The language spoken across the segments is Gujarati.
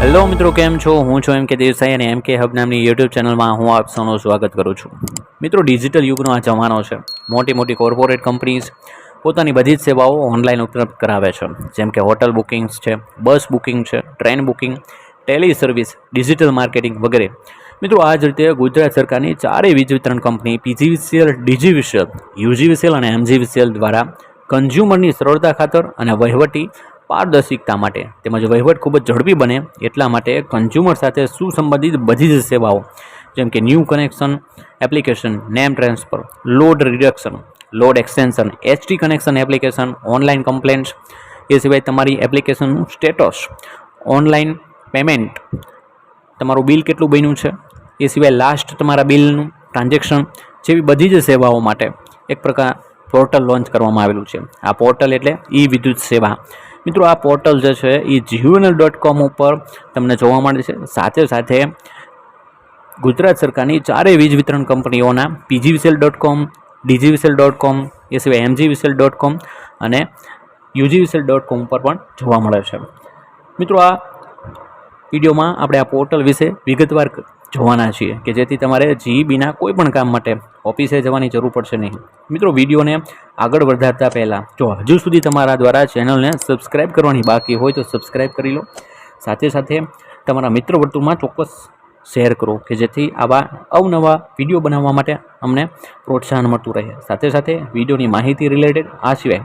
હેલો મિત્રો, કેમ છો? હું છું એમ કે દેસાઈ અને એમ કે હબ નામની યુટ્યુબ ચેનલમાં હું આપ સૌનું સ્વાગત કરું છું. મિત્રો ડિજિટલ યુગનો આ જમાનો છે. મોટી મોટી કોર્પોરેટ કંપનીઝ પોતાની બધી જ સેવાઓ ઓનલાઈન ઉપલબ્ધ કરાવે છે. જેમ કે હોટલ બુકિંગ્સ છે બસ બુકિંગ છે train booking tele service digital marketing વગેરે. મિત્રો, આ જ રીતે ગુજરાત સરકારની ચારેય વીજ વિતરણ કંપની પીજીવીસીએલ, ડીજીવીસીએલ, યુજીવીસીએલ અને એમજીવીસીએલ દ્વારા કન્ઝ્યુમરની સરળતા ખાતર અને વહીવટી પારદર્શિકતા માટે. તેમજ વહીવટ ખૂબ જ ઝડપી બને, એટલા માટે કન્ઝ્યુમર સાથે સુસંબંધિત બધી જ સેવાઓ, જેમ કે new connection application name transfer load reduction load extension HT connection application online complaints એ સિવાય તમારી એપ્લિકેશનનું સ્ટેટસ ઓનલાઈન પેમેન્ટ તમારું બિલ કેટલું બન્યું છે, એ સિવાય લાસ્ટ તમારા બિલનું ટ્રાન્ઝેક્શન જેવી બધી જ સેવાઓ માટે એક પ્રકાર પોર્ટલ લોન્ચ કરવામાં આવેલું છે. આ પોર્ટલ એટલે ઈ વિદ્યુત સેવા. મિત્રો, આ પોર્ટલ જે છે, એ જીઓનલ ડોટ કોમ ઉપર તમને જોવા મળે છે. સાથે સાથે ગુજરાત સરકારની ચારેય વીજ વિતરણ કંપનીઓના PGVCL dot com DGVCL dot com એ સિવાય એમજીવીસીએલ ડોટ કોમ અને યુજીવીસીએલ ડોટ કોમ પર પણ જોવા મળે છે. મિત્રો, આ વિડીયોમાં આપણે આ પોર્ટલ વિશે વિગતવાર જોવાના છીએ કે જેથી તમારે જીઈબીના કોઈ પણ કામ માટે ઓફિસે જવાની જરૂર પડશે નહીં. મિત્રો, વિડીયોને આગળ વધારતા પહેલાં, જો હજુ સુધી તમારા દ્વારા ચેનલને સબસ્ક્રાઈબ કરવાની બાકી હોય તો સબસ્ક્રાઈબ કરી લો. સાથે સાથે તમારા મિત્ર વર્તુળમાં ચોક્કસ શેર કરો કે જેથી આવા અવનવા વીડિયો બનાવવા માટે અમને પ્રોત્સાહન મળતું રહે. સાથે સાથે વિડીયોની માહિતી રિલેટેડ આ સિવાય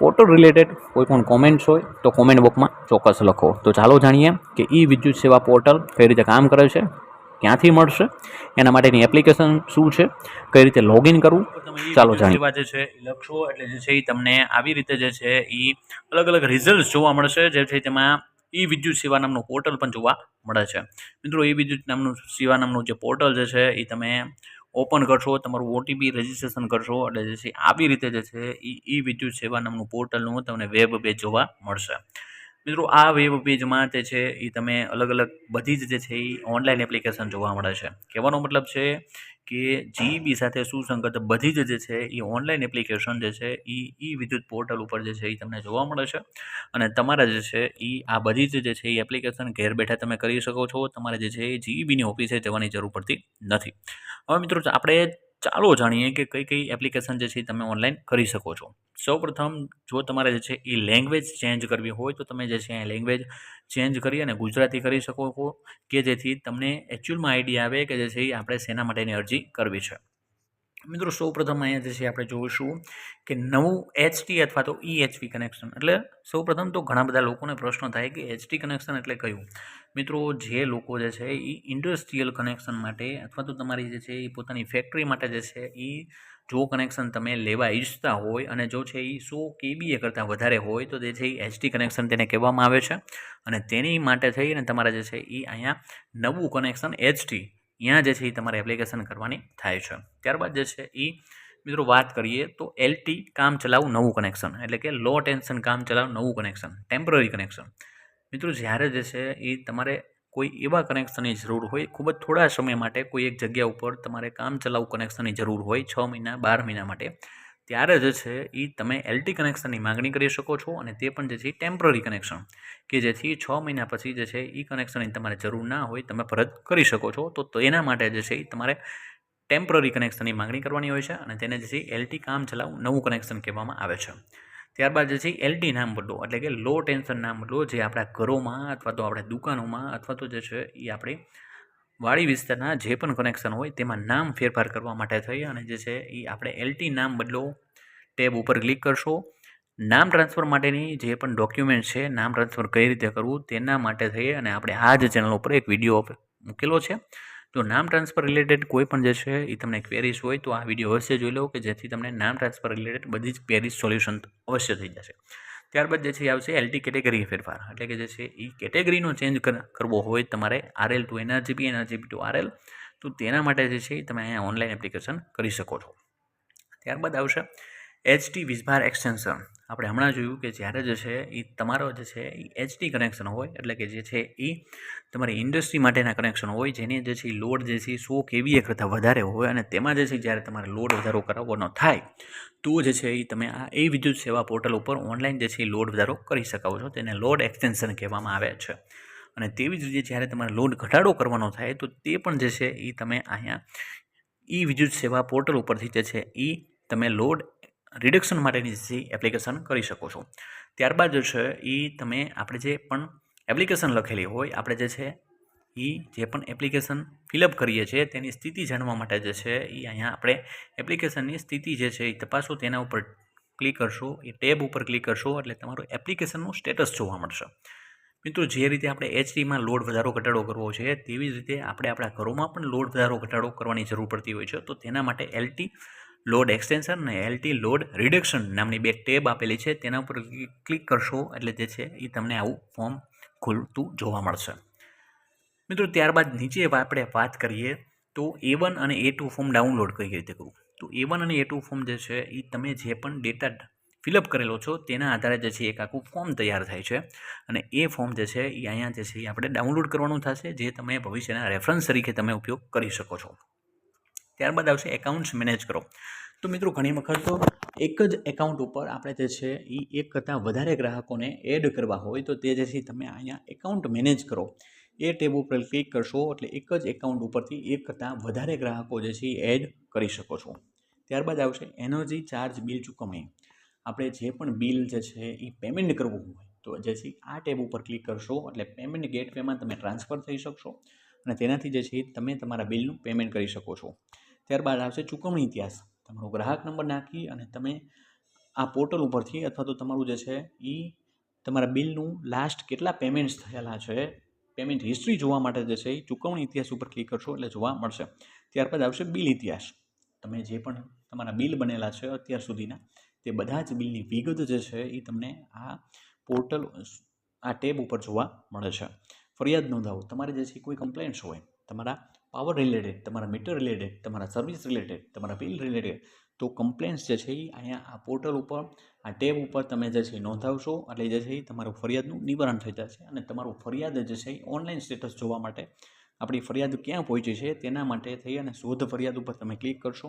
પોર્ટલ રિલેટેડ કોઈ પણ કોમેન્ટ્સ હોય તો કોમેન્ટ બોક્સમાં ચોક્કસ લખો. તો ચાલો જાણીએ કે ઈ વિદ્યુત સેવા પોર્ટલ કઈ રીતે કામ કરે છે ક્યાંથી મળશે એના માટેની એપ્લિકેશન શું છે કઈ રીતે લોગિન કરવું ચાલો જાણીએ. જે છે એ લખશો એટલે જે છે એ તમને આવી રીતે જે છે એ અલગ અલગ રિઝલ્ટ જોવા મળશે જે છે તેમાં ઈ વિદ્યુત સેવા નામનું પોર્ટલ પણ જોવા મળે છે. મિત્રો ઈ વિદ્યુત નામનું સેવા નામનું જે પોર્ટલ જે છે એ તમે ઓપન કરશો, તમારું ઓટીપી રજિસ્ટ્રેશન કરશો, એટલે જે છે આવી રીતે જે છે એ ઈ વિદ્યુત સેવા નામનું પોર્ટલનું તમને વેબ પેજ જોવા મળશે. મિત્રો, આ વેબ પેજમાં તે છે, એ તમે અલગ અલગ બધી જ જે છે, એ ઓનલાઈન એપ્લિકેશન જોવા મળે છે. કહેવાનો મતલબ છે કે જીબી સાથે સુસંગત બધી જ જે છે, એ ઓનલાઈન એપ્લિકેશન જે છે, એ ઈ વિદ્યુત પોર્ટલ ઉપર જે છે, એ તમને જોવા મળે છે. અને તમારા જે છે, એ, આ બધી જ જે છે, એ એપ્લિકેશન ઘેર બેઠા તમે કરી શકો છો. તમારે જે છે, એ જીઈબીની ઓફિસે જવાની જરૂર પડતી નથી. હવે મિત્રો, આપણે ચાલો જાણીએ કે કઈ કઈ એપ્લિકેશન જે છે તમે ઓનલાઈન કરી શકો છો. સૌપ્રથમ, જો તમારે જે છે એ લેંગ્વેજ ચેન્જ કરવી હોય, તો તમે જે છે એ લેંગ્વેજ ચેન્જ કરી અને ગુજરાતી કરી શકો કે જેથી તમને એકચ્યુઅલમાં આઈડિયા આવે કે જે છે એ આપણે શેના માટેની અરજી કરવી છે. મિત્રો, સૌપ્રથમ અહીંયા જે છે આપણે જોઈશું કે નવું એચટી અથવા તો ઈએચવી કનેક્શન એટલે સૌપ્રથમ તો ઘણા બધા લોકોને પ્રશ્ન થાય કે એચટી કનેક્શન એટલે કયું? મિત્રો, જે લોકો જે છે એ ઇન્ડસ્ટ્રીયલ કનેક્શન માટે અથવા તો તમારી જે છે એ પોતાની ફેક્ટરી માટે જે છે એ જો કનેક્શન તમે લેવા ઈચ્છતા હોય અને જો છે એ સો કેબીએ કરતાં વધારે હોય, તો જે છે એ એચટી કનેક્શન તેને કહેવામાં આવે છે. અને તેની માટે થઈને તમારે જે છે એ અહીંયા નવું કનેક્શન એચટી ત્યાં જે છે એ તમારે એપ્લિકેશન કરવાની થાય છે. ત્યારબાદ જે છે એ મિત્રો વાત કરીએ તો એલટી કામ ચલાવ નવું કનેક્શન એટલે કે લો ટેન્શન કામ ચલાવ નવું કનેક્શન ટેમ્પરરી કનેક્શન મિત્રો જ્યારે જે છે એ તમારે કોઈ એવા કનેક્શનની જરૂર હોય, ખૂબ જ થોડા સમય માટે કોઈ એક જગ્યા ઉપર તમારે કામ ચલાવ કનેક્શનની જરૂર હોય, છ મહિના, બાર મહિના માટે ત્યારે જે છે એ તમે એલટી કનેક્શનની માગણી કરી શકો છો અને તે પણ જે છે ટેમ્પરરી કનેક્શન કે જેથી છ મહિના પછી જે છે એ કનેક્શનની તમારે જરૂર ના હોય, તમે પરત કરી શકો છો. તો એના માટે જે છે એ તમારે ટેમ્પરરી કનેક્શનની માગણી કરવાની હોય છે અને તેને જે છે એલટી કામ ચલાવ નવું કનેક્શન કહેવામાં આવે છે. ત્યારબાદ જે છે એલટી નામ બદલો, એટલે કે લો ટેન્શન નામ બદલો જે આપણા ઘરોમાં અથવા તો આપણા દુકાનોમાં અથવા તો જે છે એ આપણી વાડી વિસ્તારના જે પણ કનેક્શન હોય તેમાં નામ ફેરફાર કરવા માટે થઈ અને જે છે એ આપણે એલટી નામ બદલો, ટેબ ઉપર ક્લિક કરશો. નામ ટ્રાન્સફર માટેની જે પણ ડોક્યુમેન્ટ છે, નામ ટ્રાન્સફર કઈ રીતે કરવું તેના માટે થઈ અને આપણે આ જ ચેનલ ઉપર એક વીડિયો મૂકેલો છે. જો નામ ટ્રાન્સફર રિલેટેડ કોઈ પણ જે છે એ તમને ક્વેરીઝ હોય તો આ વીડિયો અવશ્ય જોઈ લો કે જેથી તમને નામ ટ્રાન્સફર રિલેટેડ બધી જ ક્વેરીઝ સોલ્યુશન અવશ્ય થઈ જશે. ત્યારબાદ જે છે એ આવશે એલટી કેટેગરી ફેરફાર. એટલે કે જે છે એ કેટેગરીનો ચેન્જ કરવો હોય તમારે RL to NRGP NRGP to RL તો તેના માટે જે છે તમે અહીંયા ઓનલાઈન એપ્લિકેશન કરી શકો છો. ત્યારબાદ આવશે એચટી વિઝભાર એક્સટેન્શન આપણે હમણાં જોયું કે જ્યારે જે છે એ તમારો જે છે એ એચટી કનેક્શન હોય એટલે કે જે છે એ તમારી ઇન્ડસ્ટ્રી માટેના કનેક્શન હોય જેની જે છે એ લોડ જે છે એ સો કેવીએ કરતાં વધારે હોય અને તેમાં જે છે જ્યારે તમારે લોડ વધારો કરાવવાનો થાય તો જે છે એ તમે આ એ વિદ્યુત સેવા પોર્ટલ ઉપર ઓનલાઈન જે છે એ લોડ વધારો કરી શકો છો તેને લોડ એક્સટેન્શન કહેવામાં આવે છે અને તેવી જ રીતે જ્યારે તમારે લોડ ઘટાડો કરવાનો થાય તો તે પણ જે છે એ તમે અહીંયા ઈ વિદ્યુત સેવા પોર્ટલ ઉપરથી જે છે એ તમે લોડ રિડક્શન માટેની જે એપ્લિકેશન કરી શકો છો. ત્યારબાદ જે છે એ તમે આપણે જે પણ એપ્લિકેશન લખેલી હોય, આપણે જે છે એ જે પણ એપ્લિકેશન ફિલઅપ કરીએ છીએ, તેની સ્થિતિ જાણવા માટે જે છે એ અહીંયા આપણે એપ્લિકેશનની સ્થિતિ જે છે એ તપાસો, તેના ઉપર ક્લિક કરશો, એ ટેબ ઉપર ક્લિક કરશો, એટલે તમારું એપ્લિકેશનનું સ્ટેટસ જોવા મળશે. મિત્રો, જે રીતે આપણે એચડીમાં લોડ વધારો ઘટાડો કરવો છે, તેવી જ રીતે આપણે આપણા ઘરોમાં પણ લોડ વધારો ઘટાડો કરવાની જરૂર પડતી હોય છે, તો તેના માટે એલટી લોડ એક્સટેન્શન અને એલટી લોડ રિડક્શન નામની બે ટેબ આપેલી છે. તેના ઉપર ક્લિક કરશો એટલે જે છે એ તમને આવું ફોર્મ ખુલતું જોવા મળશે. મિત્રો, ત્યારબાદ નીચે આપણે વાત કરીએ તો એ વન અને એ ટુ ફોર્મ ડાઉનલોડ કઈ રીતે કરવું? તો એ વન અને એ ટુ ફોર્મ જે છે એ તમે જે પણ ડેટા ફિલઅપ કરેલો છો તેના આધારે જે છે એક આખું ફોર્મ તૈયાર થાય છે. અને એ ફોર્મ જે છે એ અહીંયા જે છે એ આપણે ડાઉનલોડ કરવાનું થશે, જે તમે ભવિષ્યના રેફરન્સ તરીકે તમે ઉપયોગ કરી શકો છો. ત્યારબાદ આવશે એકાઉન્ટ્સ મેનેજ કરો. તો મિત્રો, ઘણી વખત તો એક જ એકાઉન્ટ ઉપર આપણે જે છે એ એક કરતાં વધારે ગ્રાહકોને એડ કરવા હોય તો તે જે છે તમે અહીંયા એકાઉન્ટ મેનેજ કરો. એ ટેબ ઉપર ક્લિક કરશો એટલે એક જ એકાઉન્ટ ઉપરથી એક કરતાં વધારે ગ્રાહકો જે છે એડ કરી શકો છો. ત્યારબાદ આવશે એનર્જી ચાર્જ બિલ ચૂકવણી. આપણે જે પણ બિલ જે છે એ પેમેન્ટ કરવું હોય તો જે છે આ ટેબ ઉપર ક્લિક કરશો એટલે પેમેન્ટ ગેટવેમાં તમે ટ્રાન્સફર થઈ શકશો અને તેનાથી જે છે તમે તમારા બિલનું પેમેન્ટ કરી શકો છો. ત્યારબાદ આવશે ચૂકવણી ઇતિહાસ. તમારો ગ્રાહક નંબર નાખી અને તમે આ પોર્ટલ ઉપરથી અથવા તો તમારું જે છે એ તમારા બિલનું લાસ્ટ કેટલા પેમેન્ટ્સ થયેલા છે પેમેન્ટ હિસ્ટ્રી જોવા માટે જે છે એ ચૂકવણી ઇતિહાસ ઉપર ક્લિક કરશો એટલે જોવા મળશે. ત્યારબાદ આવશે બિલ ઇતિહાસ. તમે જે પણ તમારા બિલ બનેલા છે અત્યાર સુધીના, તે બધા જ બિલની વિગત જે છે એ તમને આ પોર્ટલ આ ટેબ ઉપર જોવા મળે છે. ફરિયાદ નોંધાવો. તમારે જે છે કોઈ કમ્પ્લેન્ટ્સ હોય, તમારા પાવર રિલેટેડ, તમારા મીટર રિલેટેડ, તમારા સર્વિસ રિલેટેડ, તમારા બિલ રિલેટેડ, તો કમ્પ્લેન્ટ્સ જે છે એ અહીંયા આ પોર્ટલ ઉપર, આ ટેબ ઉપર તમે જે છે એ નોંધાવશો. એટલે જે છે એ તમારું ફરિયાદનું નિવારણ થઈ જશે અને તમારું ફરિયાદ જે છે એ ઓનલાઈન સ્ટેટસ જોવા માટે આપણી ફરિયાદ ક્યાં પહોંચી છે તેના માટે થઈ અને શોધ ફરિયાદ ઉપર તમે ક્લિક કરશો.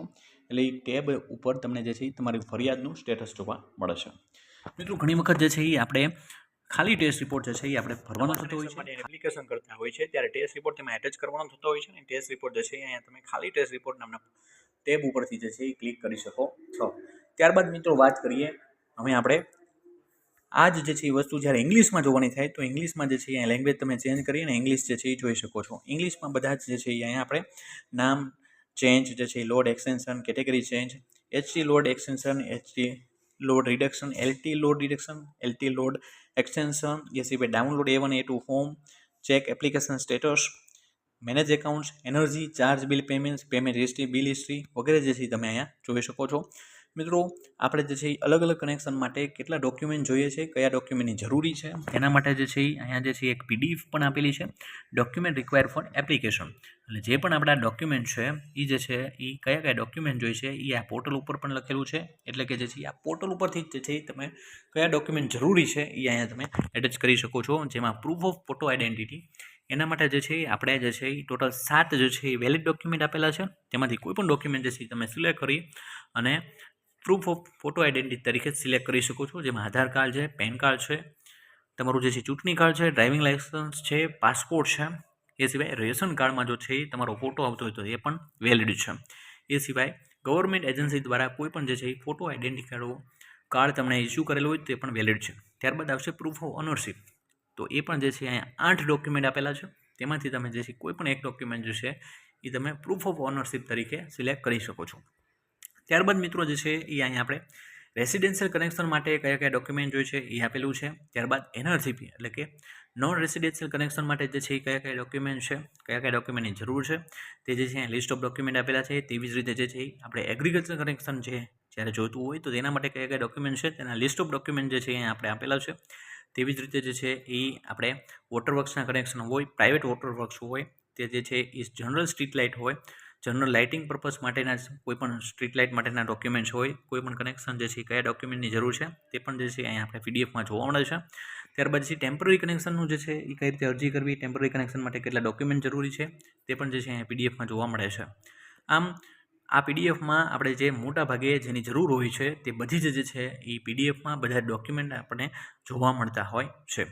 એટલે એ ટેબ ઉપર તમને જે છે એ તમારી ફરિયાદનું સ્ટેટસ જોવા મળશે. મિત્રો, ઘણી વખત જે છે એ આપણે ખાલી ટેસ્ટ રિપોર્ટ જે છે એ આપણે ભરવાનો થતો હોય છે. એપ્લિકેશન કરતા હોય છે, ત્યારે ટેસ્ટ રિપોર્ટ તેમાં એટેચ કરવાનો થતો હોય છે અને ટેસ્ટ રિપોર્ટ જે છે અહીંયા તમે ખાલી ટેસ્ટ રિપોર્ટ નામના ટેબ ઉપરથી જે છે એ ક્લિક કરી શકો છો. ત્યારબાદ મિત્રો વાત કરીએ, હવે આપણે આ જ જે છે એ વસ્તુ જ્યારે ઇંગ્લિશમાં જોવાની થાય તો ઇંગ્લિશમાં જે છે અહીંયા લેંગ્વેજ તમે ચેન્જ કરીને ઇંગ્લિશ જે છે એ જોઈ શકો છો. ઇંગ્લિશમાં બધા જ જે છે એ અહીંયા આપણે નામ ચેન્જ જે છે load extension category change HT load extension HT load reduction LT load reduction LT load extension એ સિવાય download A one A two form check application status manage accounts energy charge bill payments payment history bill history વગેરે જે છે તમે અહીંયા જોઈ શકો છો. મિત્રો આપણે જે છે એ અલગ અલગ કનેક્શન માટે કેટલા ડોક્યુમેન્ટ જોઈએ છે કયા ડોક્યુમેન્ટની જરૂરી છે એના માટે જે છે એ અહીંયા જે છે એક પીડીએફ પણ આપેલી છે ડોક્યુમેન્ટ રિક્વાયર ફોર એપ્લિકેશન એટલે જે પણ આપણા ડોક્યુમેન્ટ છે એ જે છે એ કયા કયા ડોક્યુમેન્ટ જોઈએ છે એ આ પોર્ટલ ઉપર પણ લખેલું છે એટલે કે જે છે આ પોર્ટલ ઉપરથી જ છે તમે કયા ડોક્યુમેન્ટ જરૂરી છે એ અહીંયા તમે એટેચ કરી શકો છો જેમાં પ્રૂફ ઓફ ફોટો આઈડેન્ટિટી એના માટે જે છે આપણે જે છે એ ટોટલ સાત જે છે એ વેલિડ ડોક્યુમેન્ટ આપેલા છે તેમાંથી કોઈ પણ ડોક્યુમેન્ટ જે છે તમે સિલેક્ટ કરી અને પ્રૂફ ઓફ ફોટો આઈડેન્ટિટી તરીકે સિલેક્ટ કરી શકો છો. જેમાં આધાર કાર્ડ છે પેન કાર્ડ છે, તમારું જે છે ચૂંટણી કાર્ડ છે ડ્રાઇવિંગ લાઇસન્સ છે પાસપોર્ટ છે, એ સિવાય રેશન કાર્ડમાં જો છે એ તમારો ફોટો આવતો હોય તો એ પણ વેલિડ છે. એ સિવાય ગવર્મેન્ટ એજન્સી દ્વારા કોઈ પણ જે છે એ ફોટો આઈડેન્ટિટી કાર્ડો કાર્ડ તમને ઇસ્યુ કરેલું હોય તે પણ વેલિડ છે. ત્યારબાદ આવશે પ્રૂફ ઓફ ઓનરશિપ તો એ પણ જે છે અહીંયા આઠ ડોક્યુમેન્ટ આપેલા છે. તેમાંથી તમે જે છે કોઈ પણ એક ડોક્યુમેન્ટ જે છે એ તમે પ્રૂફ ઓફ ઓનરશિપ તરીકે સિલેક્ટ કરી શકો છો. ત્યારબાદ મિત્રો જે છે એ અહીંયા આપણે રેસિડેન્શિયલ કનેક્શન માટે કયા કયા ડોક્યુમેન્ટ જોઈએ છે એ આપેલું છે. ત્યારબાદ એનઆરસીપી એટલે કે નોન રેસિડેન્શિયલ કનેક્શન માટે જે છે એ કયા કયા ડોક્યુમેન્ટ છે, કયા કયા ડોક્યુમેન્ટની જરૂર છે, તે જે છે લિસ્ટ ઓફ ડોક્યુમેન્ટ આપેલા છે, તેવી જ રીતે જે છે આપણે એગ્રીકલ્ચર કનેક્શન છે જ્યારે જોઈતું હોય તો તેના માટે કયા કયા ડોક્યુમેન્ટ છે, તેના લિસ્ટ ઓફ ડોક્યુમેન્ટ જે છે એ આપણે આપેલા છે. તેવી જ રીતે જે છે એ આપણે વોટર વર્ક્સના કનેક્શન હોય પ્રાઇવેટ વોટર વર્ક્સ હોય, તે જે છે એ જનરલ સ્ટ્રીટ લાઇટ હોય જનરલ લાઇટિંગ પર્પઝ માટેના કોઈપણ સ્ટ્રીટ લાઇટ માટેના ડોક્યુમેન્ટ્સ હોય, કોઈ પણ કનેક્શન જે છે કયા ડોક્યુમેન્ટની જરૂર છે, તે પણ જે છે અહીંયા આપણે પીડીએફમાં જોવા મળે છે. ત્યારબાદ જે ટેમ્પરરી કનેક્શનનું જે છે એ કઈ રીતે અરજી કરવી, ટેમ્પરરી કનેક્શન માટે કેટલા ડોક્યુમેન્ટ જરૂરી છે, તે પણ જે છે અહીંયા પીડીએફમાં જોવા મળે છે. આમ, આ પીડીએફમાં આપણે જે મોટા ભાગે જેની જરૂર હોય છે, તે બધી જ જે છે એ પીડીએફમાં બધા ડોક્યુમેન્ટ આપણને જોવા મળતા હોય છે.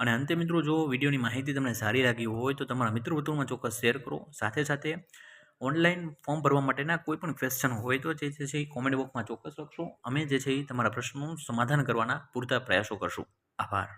અને અંતે મિત્રો, જો વિડીયોની માહિતી તમને સારી લાગી હોય તો તમારા મિત્રો વર્તુળમાં ચોક્કસ શેર કરો. સાથે સાથે ઓનલાઈન ફોર્મ ભરવા માટેના કોઈ પણ ક્વેશ્ચન હોય તો જે છે એ કોમેન્ટ બોક્સમાં ચોક્કસ લખશો. અમે જે છે, એ તમારા પ્રશ્નોનું સમાધાન કરવાના પૂરતા પ્રયાસો કરશું. આભાર.